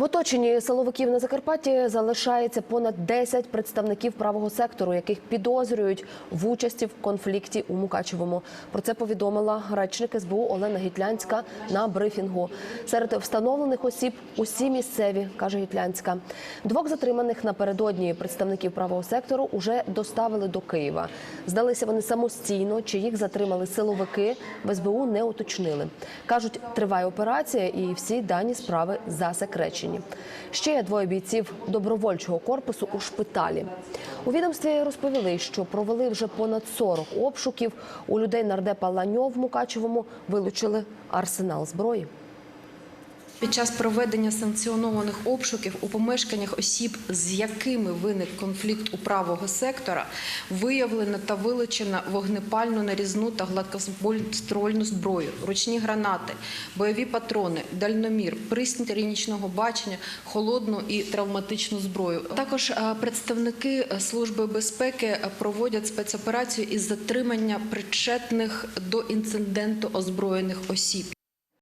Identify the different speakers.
Speaker 1: В оточенні силовиків на Закарпатті залишається понад 10 представників правого сектору, яких підозрюють в участі в конфлікті у Мукачевому. Про це повідомила речник СБУ Олена Гітлянська на брифінгу. Серед встановлених осіб усі місцеві, каже Гітлянська. Двох затриманих напередодні представників правого сектору уже доставили до Києва. Здалися вони самостійно, чи їх затримали силовики. В СБУ не уточнили. кажуть, триває операція, і всі дані справи засекречені. Ще є двоє бійців добровольчого корпусу у шпиталі. У відомстві розповіли, що провели вже понад 40 обшуків. У людей нардепа Ланьо в Мукачевому вилучили арсенал зброї.
Speaker 2: Під час проведення санкціонованих обшуків у помешканнях осіб, з якими виник конфлікт у правого сектора, виявлено та вилучено вогнепальну нарізну та гладкострольну зброю, ручні гранати, бойові патрони, дальномір, рінічного бачення, холодну і травматичну зброю. Також е, представники е, служби безпеки е, проводять спецоперацію із затримання причетних до інциденту озброєних осіб.